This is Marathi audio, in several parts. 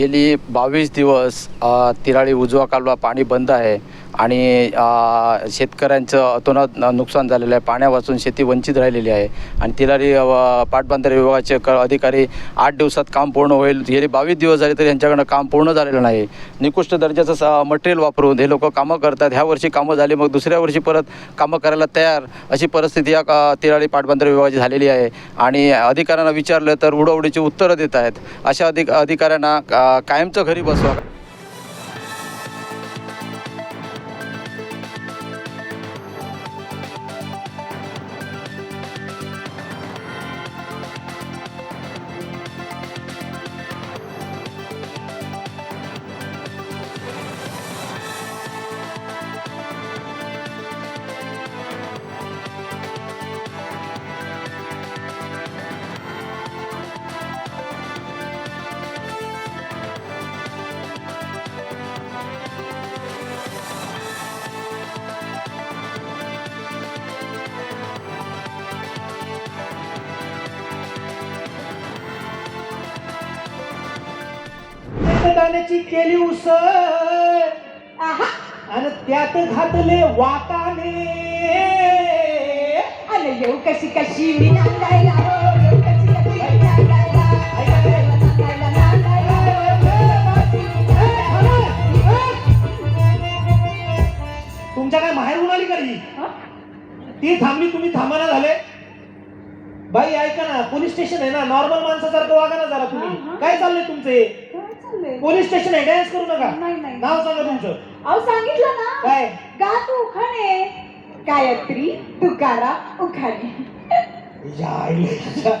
गेली बावीस दिवस तिराळी उजवा कालवा पाणी बंद आहे. आणि शेतकऱ्यांचं अतोनात नुकसान झालेलं आहे. पाण्या वाचून शेती वंचित राहिलेली आहे. आणि तिलारी पाटबंधारे विभागाचे क अधिकारी आठ दिवसात काम पूर्ण होईल. गेले बावीस दिवस झाले तरी यांच्याकडनं काम पूर्ण झालेलं नाही. निकृष्ट दर्जाचं स मटेरियल वापरून हे लोक कामं करतात. ह्या वर्षी कामं झाली मग दुसऱ्या वर्षी परत कामं करायला तयार अशी परिस्थिती या का तिराळी पाटबंधारे विभागाची झालेली आहे. आणि अधिकाऱ्यांना विचारलं तर उडवडीची उत्तरं देत आहेत. अशा अधिक अधिकाऱ्यांना कायमचं घरी बसवा. दाण्याची केली उसळ. आणि त्यात घातले वाटाणे. अरे येऊ कशी कशी मी नांदायला हो, तुमच्या काय माहेर आली का ही? ती थांबली तुम्ही थांबाना झाले. बाई ऐका ना पोलीस स्टेशन आहे ना नॉर्मल माणसासारखं वागा ना जरा तुम्ही. काय चाललंय तुमचे चाललंय? पोलीस स्टेशन आहे डान्स करू नका. नाही, नाही. नाव सांगा तुमचं. अहो सांगितलं ना. काय? गा तू उखाणे. गायत्री तुकारा उखाणे. या आईला.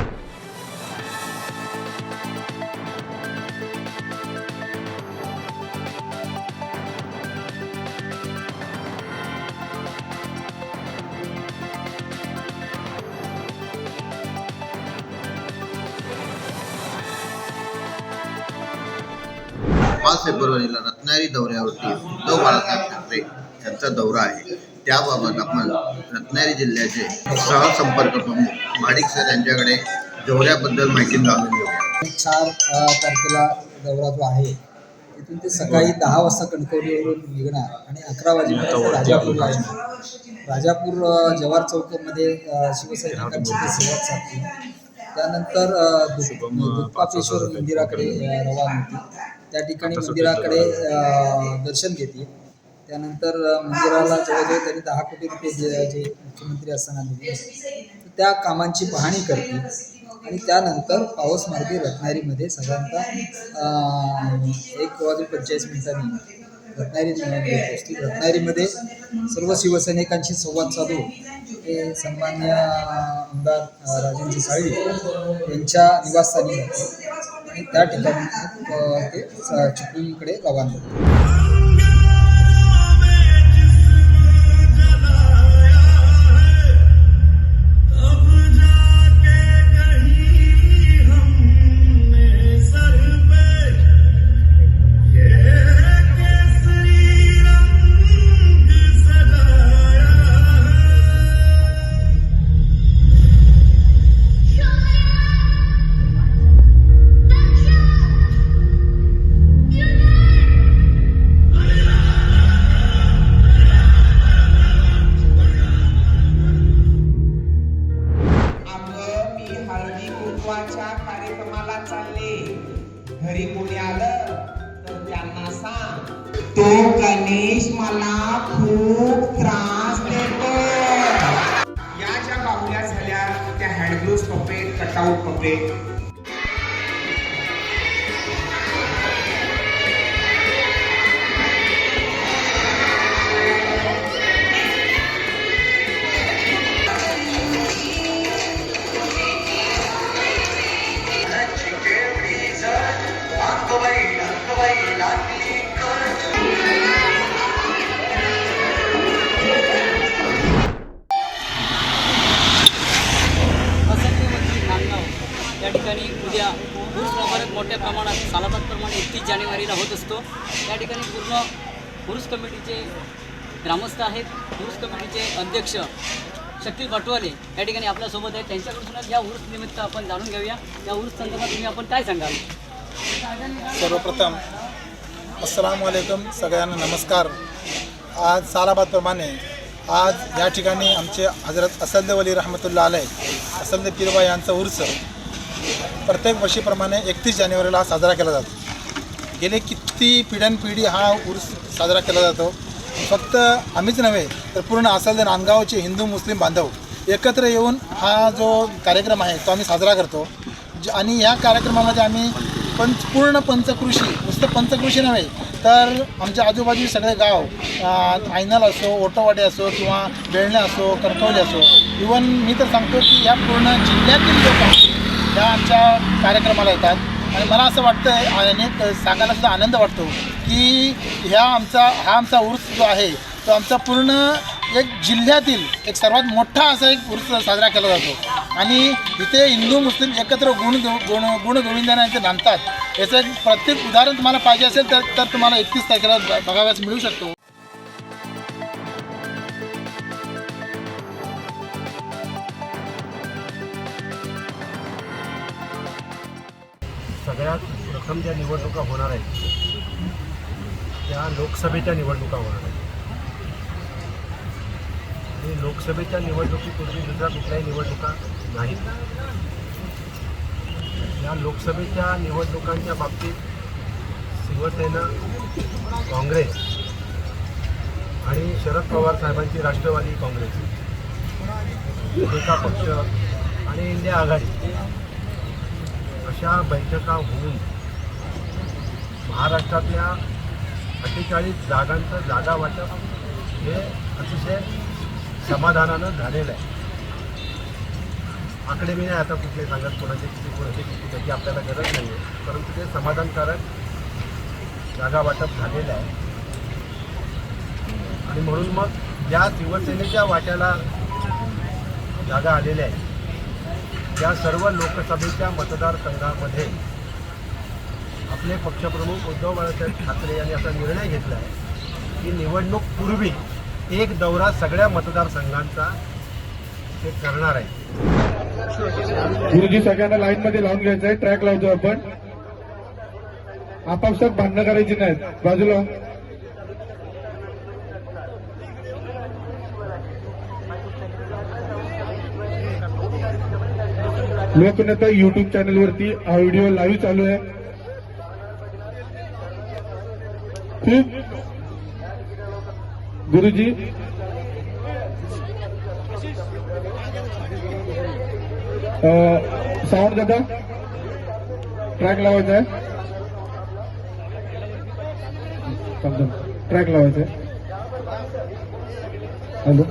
पाच फेब्रुवारीला रत्नागिरी दौऱ्यावरती उद्धव बाळासाहेब ठाकरे यांचा दौरा आहे. त्याबाबत आपण रत्नागिरी जिल्ह्याचे सहसंपर्क प्रमुख माडिक सर यांच्याकडे दौऱ्याबद्दल माहिती जाणून घेऊया चार तारखेला दौरा जो आहे तिथून ते सकाळी दहा वाजता कणकवलीवरून निघणार आणि अकरा वाजेपर्यंत राजापूरला येणार राजापूर अ, जवाहर चौकामध्ये शिवसैनिकांची ते संवाद साधतील त्यानंतर दुप्पापेश्वर मंदिराकडे रवाना होतील त्या ठिकाणी मंदिराकडे दर्शन घेतील. त्यानंतर मंदिराला जवळजवळ त्यांनी दहा कोटी रुपये जे जे मुख्यमंत्री असताना दिले. त्या कामांची पाहणी करतील. आणि त्यानंतर पाऊस मार्गे रत्नागिरीमध्ये साधारणतः एक वाजून पंचेचाळीस मिनिटांनी रत्नागिरी पोहोचतील. रत्नागिरीमध्ये सर्व शिवसैनिकांशी संवाद साधू ते सन्मान्य आमदार राजेंद्र साळवी यांच्या निवासस्थानी आणि त्या ठिकाणी ते चिपळूणकडे रवाना होतील Hebrews completa, Taúd completo. मोठ्या प्रमाणात सालाबादप्रमाणे एकतीस जानेवारीला होत असतो. त्या ठिकाणी पूर्ण पुरुष कमिटीचे ग्रामस्थ आहेत. पुरुष कमिटीचे अध्यक्ष शकील भटवाले या ठिकाणी आपल्यासोबत आहेत. त्यांच्याकडूनच या उर्स निमित्त आपण जाणून घेऊया. या उर्स संदर्भात तुम्ही आपण काय सांगाल? सर्वप्रथम अस्सलाम वालेकुम सगळ्यांना नमस्कार. आज सालाबादप्रमाणे आज या ठिकाणी आमचे हजरत असद वली रहमतुल्ला आलय असद पिरबा यांचा उर्स प्रत्येक वर्षीप्रमाणे एकतीस जानेवारीला हा साजरा केला जातो. गेले किती पिढ्यानपिढी हा उर्स साजरा केला जातो. फक्त आम्हीच नव्हे तर पूर्ण असद नांदगावचे हिंदू मुस्लिम बांधव एकत्र येऊन हा जो कार्यक्रम आहे तो आम्ही साजरा करतो. ज- आणि या कार्यक्रमामध्ये आम्ही पंच पूर्ण पंचकृषी नुसतं पंचकृषी नव्हे तर आमच्या आजूबाजूचे सगळे गाव आयनल असो ओटोवाडे असो किंवा बेळणे असो कणकवली असो इवन मी तर सांगतो की या पूर्ण जिल्ह्यातील लोक ह्या आमच्या कार्यक्रमाला येतात. आणि मला असं वाटतं आणि सांगायला सुद्धा आनंद वाटतो की ह्या आमचा हा आमचा उर्स जो आहे तो आमचा पूर्ण एक जिल्ह्यातील एक सर्वात मोठा असा एक उर्स साजरा केला जातो. आणि इथे हिंदू मुस्लिम एकत्र गुण गुण गुण गोविंदाने इथे नांदतात. याचं एक प्रत्येक उदाहरण तुम्हाला पाहिजे असेल तर तर तुम्हाला एकतीस तारखेला बघाव्यास मिळू शकतो. सगळ्यात प्रथम ज्या निवडणुका होणार आहेत त्या लोकसभेच्या निवडणुका होणार आहेत. आणि लोकसभेच्या निवडणुकीपूर्वी दुसऱ्या कुठल्याही निवडणुका नाहीत. या लोकसभेच्या निवडणुकांच्या बाबतीत शिवसेना काँग्रेस आणि शरद पवार साहेबांची राष्ट्रवादी काँग्रेस. एका पक्ष आणि इंडिया आघाडी. अशा बैठका होऊन महाराष्ट्रातल्या अठ्ठेचाळीस जागांचं जागा वाटप हे अतिशय समाधानानं झालेलं आहे. आकडे मी नाही आता कुठले सांगत कोणाचे किती कोणाचे किती त्याची आपल्याला गरज नाही आहे परंतु ते समाधानकारक जागा वाटप झालेलं आहे. आणि म्हणून मग ज्या शिवसेनेच्या वाट्याला जागा आलेल्या आहेत. या सर्व लोकसभेच्या मतदारसंघामध्ये आपले पक्षप्रमुख उद्धव बाळासाहेब ठाकरे यांनी असा निर्णय घेतला आहे की निवडणूक पूर्वी एक दौरा सगळ्या मतदारसंघांचा ते करणार आहे. गुरुजी सगळ्यांना लाईनमध्ये लावून घ्यायचं आहे ट्रॅक लावतो आपण. आपापसात भांडणं करायची नाहीत. बाजूला लोकनेता युट्यूब चॅनल वरती हा व्हिडिओ लाईव्ह चालू आहे. खूप गुरुजी. सावंत दादा. ट्रॅक लावायचा आहे. ट्रॅक लावायचा आहे. हॅलो.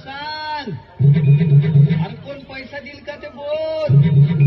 सांग. आणि कोण पैसा देईल का ते बोल.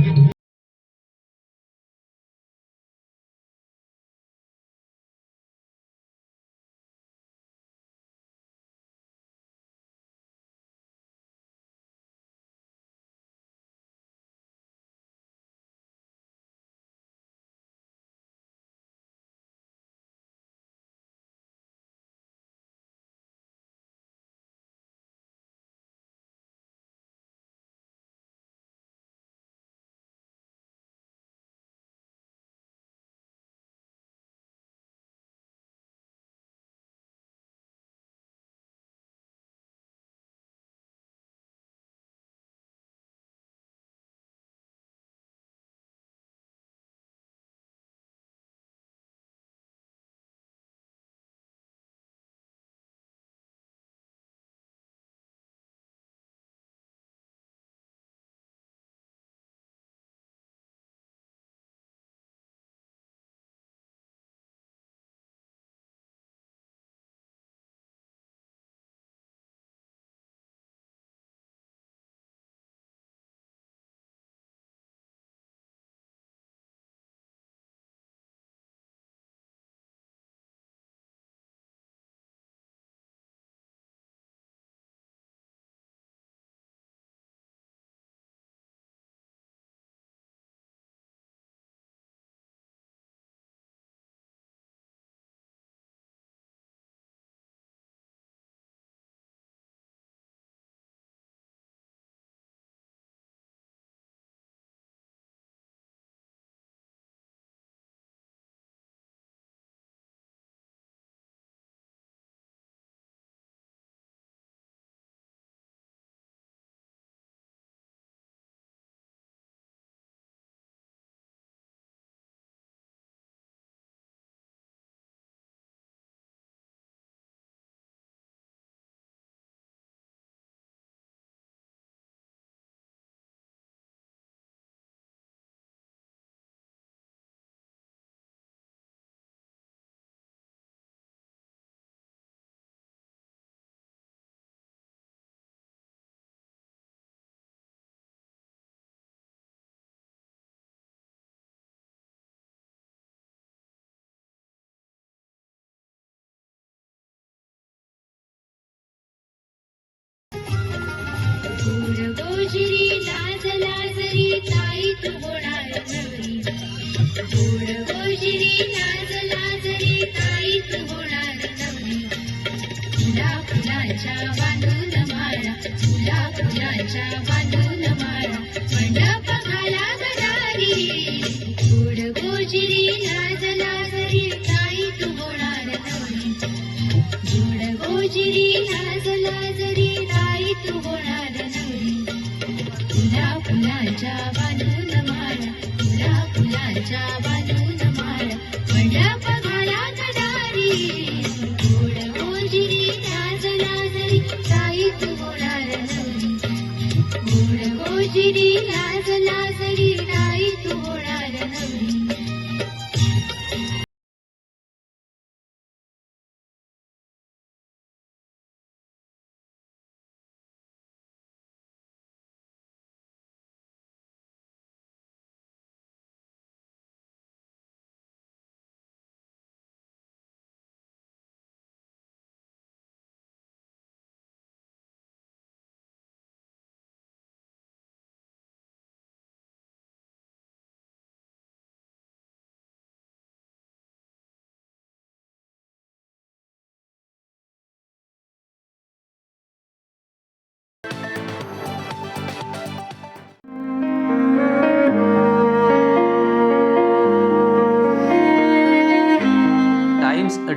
फुला फुलाच्या बांधून माळा फुला फुलाच्या बांधून